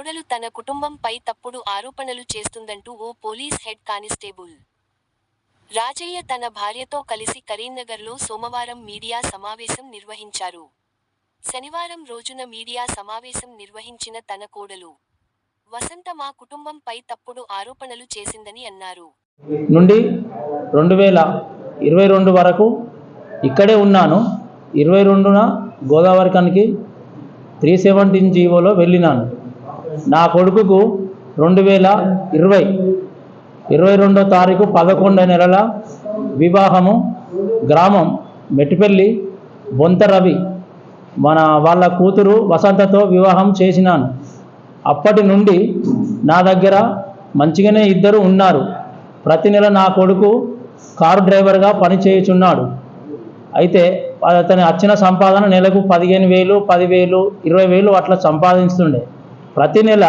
తన కుటుంబంపై తప్పుడు ఆరోపణలు చేస్తుందంటూ ఓ పోలీస్ హెడ్ కానిస్టేబుల్. రాజయ్య తన భార్యతో కలిసి కరీంనగర్లో సోమవారం మీడియా సమావేశం నిర్వహించారు. శనివారం రోజున మీడియా సమావేశం నిర్వహించిన తన కోడలు వసంత మా కుటుంబంపై తప్పుడు ఆరోపణలు చేసిందని అన్నారు. నుండి రెండు వేల ఇరవై రెండు వరకు ఇక్కడే ఉన్నాను. ఇరవై రెండున గోదావరికానికి త్రీ సెవెంటీన్ జీవోలో వెళ్ళినాను. నా కొడుకుకు రెండు వేల ఇరవై ఇరవై రెండో తారీఖు పదకొండో నెలల వివాహము. గ్రామం మెట్టిపల్లి బొంత రవి మన వాళ్ళ కూతురు వసంతతో వివాహం చేసినాను. అప్పటి నుండి నా దగ్గర మంచిగానే ఇద్దరు ఉన్నారు. ప్రతి నెల నా కొడుకు కారు డ్రైవర్గా పనిచేయుచున్నాడు. అయితే అతని వచ్చిన సంపాదన నెలకు పదిహేను వేలు పదివేలు ఇరవై వేలు అట్లా సంపాదిస్తుండే. ప్రతి నెల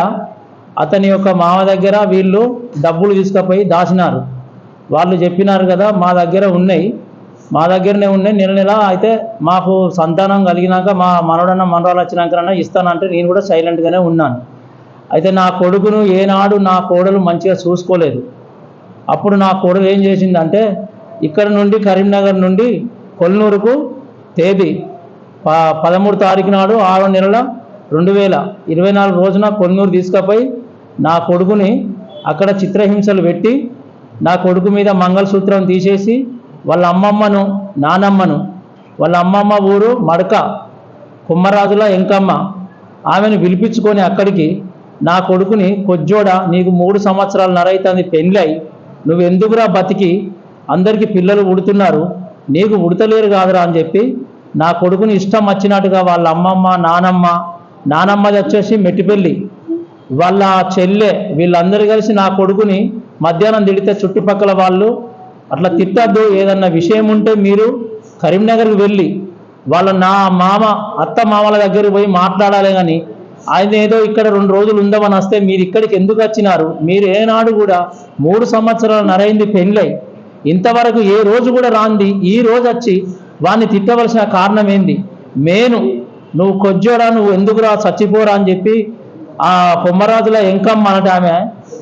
అతని యొక్క మామ దగ్గర వీళ్ళు డబ్బులు తీసుకుపోయి దాచినారు. వాళ్ళు చెప్పినారు కదా మా దగ్గర ఉన్నాయి. మా దగ్గరనే ఉన్నాయి. నెల నెల అయితే మాకు సంతానం కలిగినాక మా మనవడన్న మనరాలు వచ్చినాకనన్నా ఇస్తానంటే నేను కూడా సైలెంట్గానే ఉన్నాను. అయితే నా కొడుకును ఏనాడు నా కోడలు మంచిగా చూసుకోలేదు. అప్పుడు నా కోడలు ఏం చేసిందంటే ఇక్కడ నుండి కరీంనగర్ నుండి కొల్లూరుకు తేదీ ప పదమూడు తారీఖు నాడు ఆరో నెలల రెండు వేల ఇరవై నాలుగు రోజున కొన్నూరు తీసుకుపోయి నా కొడుకుని అక్కడ చిత్రహింసలు పెట్టి నా కొడుకు మీద మంగళసూత్రం తీసేసి వాళ్ళ అమ్మమ్మను నానమ్మను వాళ్ళ అమ్మమ్మ ఊరు మడక కుమ్మరాజుల ఎంకమ్మ ఆమెను పిలిపించుకొని అక్కడికి నా కొడుకుని కొజ్జోడ నీకు మూడు సంవత్సరాలు నరైతుంది పెళ్ళై నువ్వు ఎందుకురా బతికి? అందరికీ పిల్లలు ఉడుతున్నారు నీకు ఉడతలేరు కాదురా అని చెప్పి నా కొడుకుని ఇష్టం వచ్చినట్టుగా వాళ్ళ అమ్మమ్మ నానమ్మ నానమ్మది వచ్చేసి మెట్టిపెళ్ళి వాళ్ళ చెల్లె వీళ్ళందరూ కలిసి నా కొడుకుని మధ్యాహ్నం తిడితే చుట్టుపక్కల వాళ్ళు అట్లా తిట్టద్దు ఏదన్నా విషయం ఉంటే మీరు కరీంనగర్కి వెళ్ళి వాళ్ళ నా మామ అత్త మామల దగ్గరికి పోయి మాట్లాడాలి కానీ ఆయన ఏదో ఇక్కడ రెండు రోజులు ఉందామని వస్తే మీరు ఇక్కడికి ఎందుకు వచ్చినారు? మీరు ఏనాడు కూడా మూడు సంవత్సరాలు నరైంది పెళ్ళై. ఇంతవరకు ఏ రోజు కూడా రాంది. ఈ రోజు వచ్చి వాడిని తిట్టవలసిన కారణం ఏంది? నేను నువ్వు కొజ్జోడా నువ్వు ఎందుకురా చచ్చిపోరా అని చెప్పి ఆ కొమ్మరాజుల ఎంకమ్మ అనట ఆమె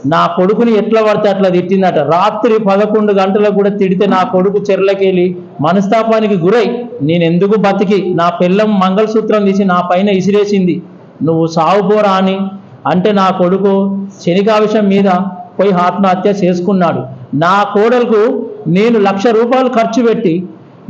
నా కొడుకుని ఎట్లా పడితే అట్లా తిట్టిందట. రాత్రి పదకొండు గంటలకు కూడా తిడితే నా కొడుకు చెర్లకెళ్ళి మనస్తాపానికి గురై నేను ఎందుకు బతికి? నా పిల్లం మంగళసూత్రం తీసి నా పైన ఇసిరేసింది. నువ్వు సావుపోరా అని. అంటే నా కొడుకు శనికావిషం మీద పోయి ఆత్మహత్య చేసుకున్నాడు. నా కోడలకు నేను లక్ష రూపాయలు ఖర్చు పెట్టి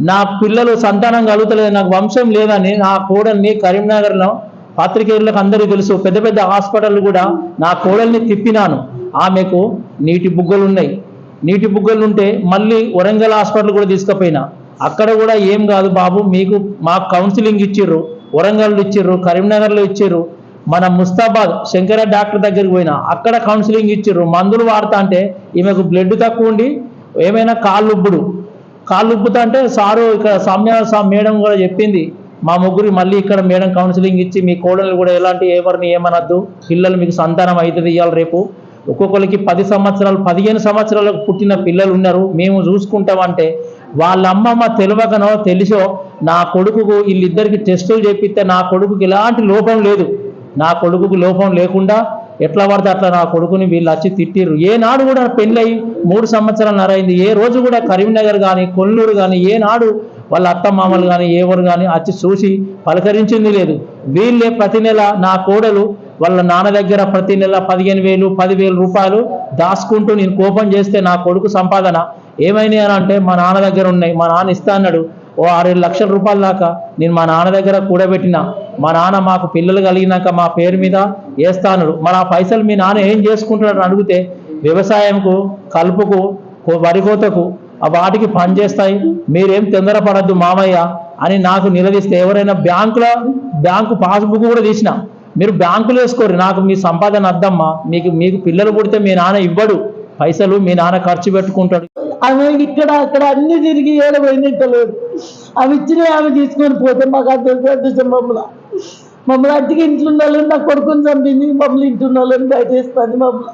నా పిల్లలు సంతానం కలుగుతలేదు నాకు వంశం లేదని నా కోడల్ని కరీంనగర్లో పాత్రికేయులకు అందరికీ తెలుసు. పెద్ద పెద్ద హాస్పిటల్ కూడా నా కోడల్ని తిప్పినాను. ఆమెకు నీటి బుగ్గలు ఉన్నాయి. నీటి బుగ్గలు ఉంటే మళ్ళీ వరంగల్ హాస్పిటల్ కూడా తీసుకుపోయినా. అక్కడ కూడా ఏం కాదు బాబు మీకు మాకు కౌన్సిలింగ్ ఇచ్చిర్రు వరంగల్లో ఇచ్చిర్రు కరీంనగర్లో ఇచ్చిర్రు. మన ముస్తాబాద్ శంకర డాక్టర్ దగ్గరికి పోయినా అక్కడ కౌన్సిలింగ్ ఇచ్చిర్రు. మందులు వాడతా అంటే ఈమెకు బ్లడ్ తక్కువ ఉండి ఏమైనా కాళ్ళు ఉబ్బుడు. కాళ్ళు ఉబ్బుతా అంటే సారు ఇక్కడ సౌమ్య మేడం కూడా చెప్పింది మా ముగ్గురు మళ్ళీ ఇక్కడ మేడం కౌన్సిలింగ్ ఇచ్చి మీ కోడలు కూడా ఎలాంటి ఎవరిని ఏమనద్దు పిల్లలు మీకు సంతానం అవుతుంది ఇవాళ రేపు. ఒక్కొక్కరికి పది సంవత్సరాలు పదిహేను సంవత్సరాలకు పుట్టిన పిల్లలు ఉన్నారు మేము చూసుకుంటామంటే వాళ్ళ అమ్మమ్మ తెలియకనో తెలిసో నా కొడుకుకు వీళ్ళిద్దరికి టెస్టులు చేపిస్తే నా కొడుకుకి ఎలాంటి లోపం లేదు. నా కొడుకుకు లోపం లేకుండా ఎట్లా పడితే అట్లా నా కొడుకుని వీళ్ళు వచ్చి తిట్టిర్రు. ఏనాడు కూడా పెళ్ళయి మూడు సంవత్సరాలు నరైంది. ఏ రోజు కూడా కరీంనగర్ కానీ కొల్లూరు కానీ ఏనాడు వాళ్ళ అత్త మామలు కానీ ఎవరు కానీ వచ్చి చూసి పలకరించింది లేదు. వీళ్ళే ప్రతి నెల నా కోడలు వాళ్ళ నాన్న దగ్గర ప్రతి నెల పదిహేను వేలు పదివేలు రూపాయలు దాచుకుంటూ నేను కోపం చేస్తే నా కొడుకు సంపాదన ఏమైనాయి అని అంటే మా నాన్న దగ్గర ఉన్నాయి. మా నాన్న ఇస్తా అన్నాడు. ఓ ఆరేడు లక్షల రూపాయల దాకా నేను మా నాన్న దగ్గర కూడబెట్టిన. మా నాన్న మాకు పిల్లలు కలిగినాక మా పేరు మీద వేస్తాను మరి ఆ పైసలు మీ నాన్న ఏం చేసుకుంటున్నాడు అడిగితే వ్యవసాయంకు కలుపుకు వరి కోతకు ఆ వాటికి పనిచేస్తాయి మీరేం తొందరపడద్దు మామయ్య అని నాకు నిలదీస్తే ఎవరైనా బ్యాంకులో బ్యాంకు పాస్బుక్ కూడా తీసిన మీరు బ్యాంకులు వేసుకోరు. నాకు మీ సంపాదన అద్దమ్మా. మీకు మీకు పిల్లలు పుడితే మీ నాన్న ఇవ్వడు. పైసలు మీ నాన్న ఖర్చు పెట్టుకుంటాడు. ఆమె ఇక్కడ అక్కడ అన్ని తిరిగి ఏడబోయినట్టలేదు అవి ఇచ్చినవి ఆమె తీసుకొని పోతే మాకు అంత సంతోషం మమ్మల్ని మమ్మల్ని అట్టికి ఇంట్లో ఉండాలని నా కొడుకుని చంపింది మమ్మల్ని ఇంట్లో ఉండాలని బయట వేస్తుంది మమ్మల్ని.